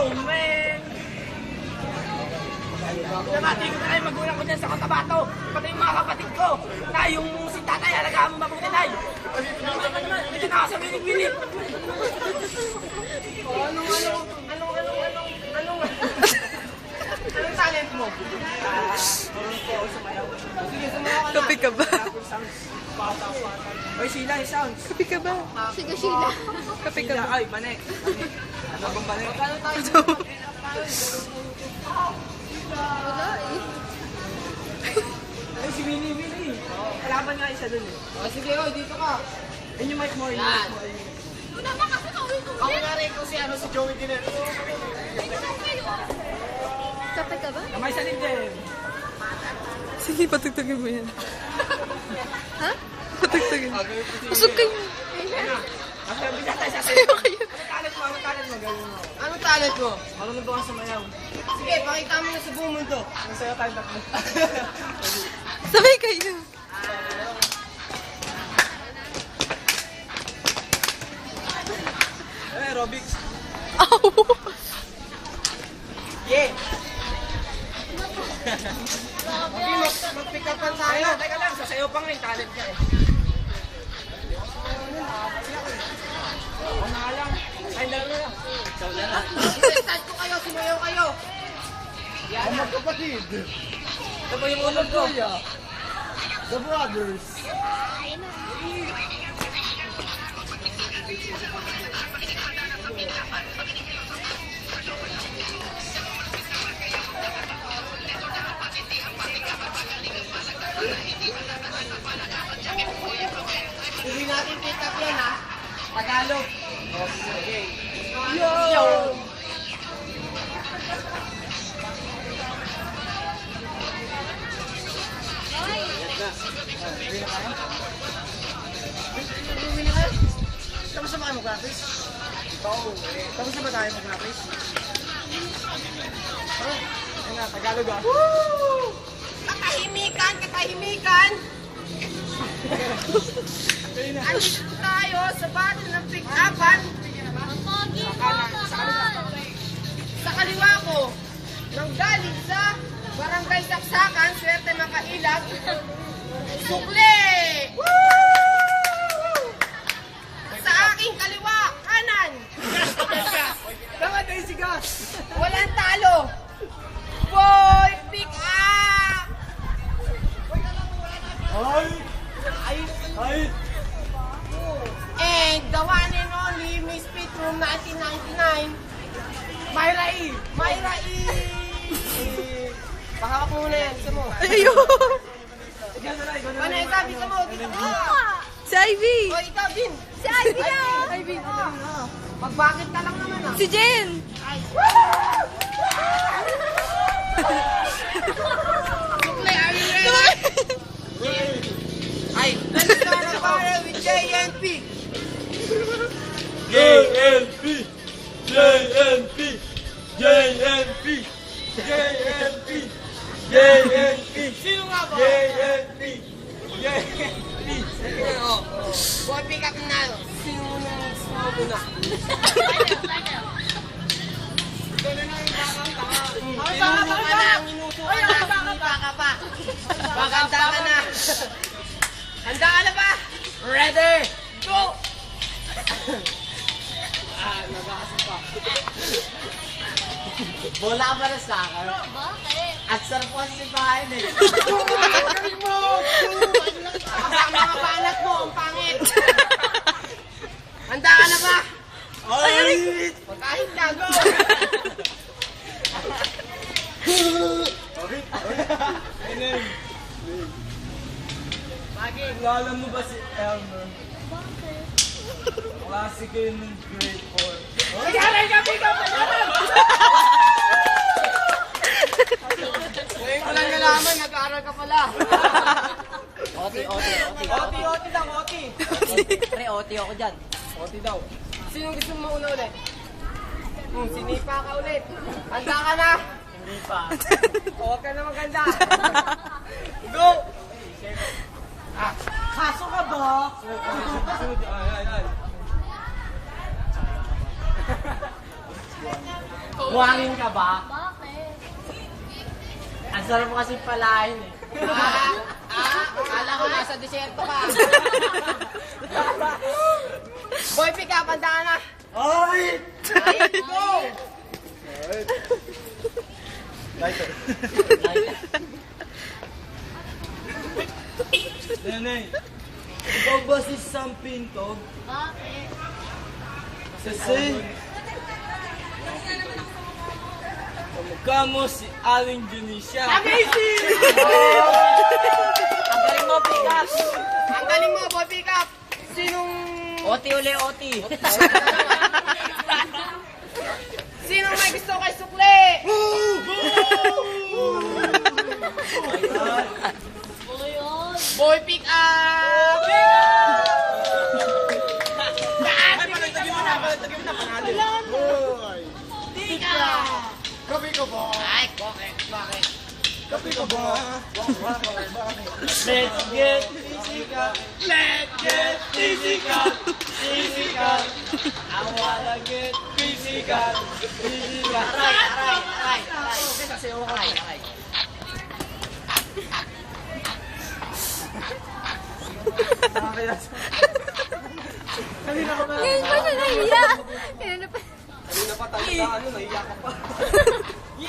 Oh, man! Pinamati ko na kayo magulang ko dyan sa Cotabato. Pati yung mga kapatid ko. Na yung si tatay, alagaan mo mabuti na. Medyo nakasabi ni Willie. Oh, anong, anong, anong, anong, anong, anong, anong talent mo? Na. Kapi ka ba? Oy, Sheila, sounds. Kapi ka ba? Sige, Sheila. Kapi ka ba? ay, manek. Wala eh. Ay, si Willie, Willie. Kalaban nga isa dun eh. O, sige, oy, dito ka. Ayun yung mic mo, yun yung mic mo. ayun yung mic mo. Una ba kasi kaulit ko? Ako nga rin kung si ano si Joey Diner. Kapit ka ba? Kamay sa din. Sige, patugtugin mo yan. Ha? Patugtugin. Usog kayo. Tayo sa Sayo kayo. Ano talent mo? Ano talent mo? Gawin mo. Ano talent mo? Marunong ka sumayaw? Sige, pakita mo na sa buong mundo. Ang sayo tayo tatlo. Sabay kayo. Eh, aerobics. Ow! Yeah! Okay, mag mag-pick up tayo. Teka, teka lang, sasayaw pa nga yung talent ka eh. Ako na lang. Ay, na lang. Ikaw na lang. Start ko kayo, sumayaw kayo. Ang magkapatid. Ito ba yung ulog ko? The Brothers. Hindi natin pick up yan, ha? Tagalog. Yo! Tapos na ba kayo mag-practice? Oo. Tapos na ba tayo mag-practice? Oh, ayun nga, Tagalog ah. Katahimikan, katahimikan. Ayun na. Battle ng pick-upan. Sa kaliwa ko, nanggaling sa Barangay Saksakan, swerte makailag. Sukle! Sa aking kaliwa, kanan, Tama tayo si Gas. walang talo. Boy, pick up! Ay! Ay! Ay! And the one and only Miss Pit Room 1999, Myra E! Myra E! Pakawak mo muna yan, gusto mo. Na Ano yung sabi ko mo? Dito ka! Si Ivy! O, ikaw din! Si Ivy na! Ivy. Magbakit ka lang naman ah. Si Jen! Sukle, JNP! JNP! JNP! JNP! Sino nga ba? JNP! JNP! Sige na, oh. Boy, pick up na. Sino nang smoke na? Ay, baka pa na. Ay, baka pa. Baka pa. Maganda ka na. Handa ka na ba? Ready? Go! Bola ka para sa akin. Bakit? At sarap ko kasi sipahin eh. Galing mo! Mga panak mo, ang pangit. Handa ka na ba? Ay! Pagkain na, go! Bagay. Kilala mo ba si Elmer? Klase kayo ng grade 4. Nag-aaral ka, pick up! Ngayon ko lang nalaman, nag-aaral ka pala. Oti, oti, oti. Oti, oti lang, oti. Pre, oti ako dyan. Oti daw. Sino gusto mo mauna ulit? Hmm, sinipa ka ulit. Handa ka na? Hindi pa. Huwag ka na maganda. Go! Ah, kaso ka ba? Sunod, ay, ay, ay. Buhangin ka ba? Bakit? Ang sarap mo kasi palahin eh. Ah, ah, akala ko nasa desierto ka. Boy, pick up, ka na. Ay, go! Nenay, ikaw ba si Sam Pinto? Bakit? Kasi... Kamukha mo si Aling Junisha. Amazing! Ang galing mo, pick up. Ang galing mo, boy, pick up. Sinong... Oti uli, oti. Sinong may gusto kay Sukle? O yun. Boy, pick up! Kapi ka ba? Ay, bakit? Bakit? Kapi ka ba? Let's get physical. Let's get physical. Physical. I wanna get physical. Physical. Aray, aray, aray, aray. Aray, aray. Kanina ka ba? Ngayon pa siya nahiya. Kanina pa. Kanina pa tayo na ano, naiyak ka pa.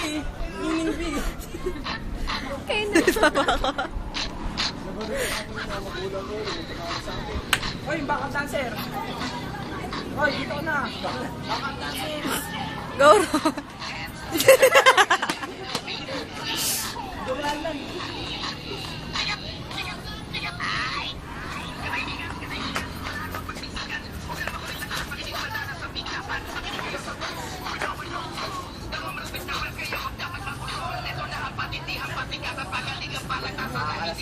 Yee! Ninimbi! Kaya nagsawa ako. Hoy, baka dancer! Hoy, dito na! Go, Ron.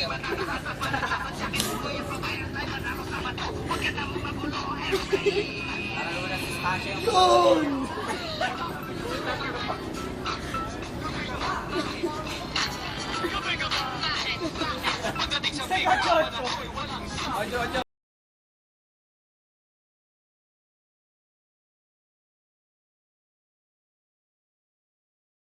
Dumaan lang! Ocho, ocho!